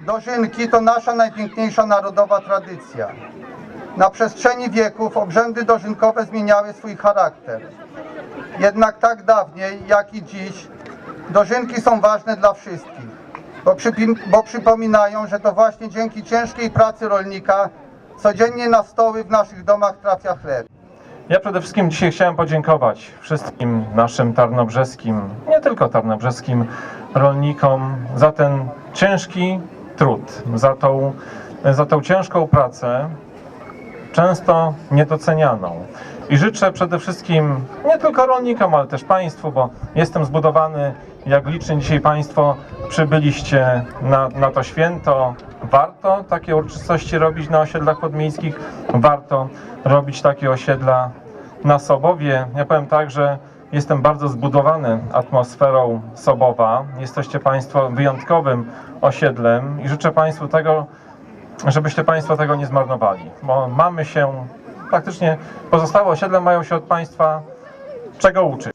Dożynki to nasza najpiękniejsza narodowa tradycja. Na przestrzeni wieków obrzędy dożynkowe zmieniały swój charakter. Jednak tak dawniej, jak i dziś, dożynki są ważne dla wszystkich, bo, bo przypominają, że to właśnie dzięki ciężkiej pracy rolnika codziennie na stoły w naszych domach trafia chleb. Ja przede wszystkim dzisiaj chciałem podziękować wszystkim naszym tarnobrzeskim, nie tylko tarnobrzeskim rolnikom za ten ciężki trud, za tą, za tą ciężką pracę, często niedocenianą. I życzę przede wszystkim nie tylko rolnikom, ale też Państwu, bo jestem zbudowany, jak licznie dzisiaj Państwo przybyliście na, na to święto. Warto takie uroczystości robić na osiedlach podmiejskich, warto robić takie osiedla na Sobowie. Ja powiem tak, że jestem bardzo zbudowany atmosferą Sobowa. Jesteście Państwo wyjątkowym osiedlem i życzę Państwu tego, żebyście Państwo tego nie zmarnowali, bo mamy się, praktycznie pozostałe osiedle mają się od Państwa czego uczyć.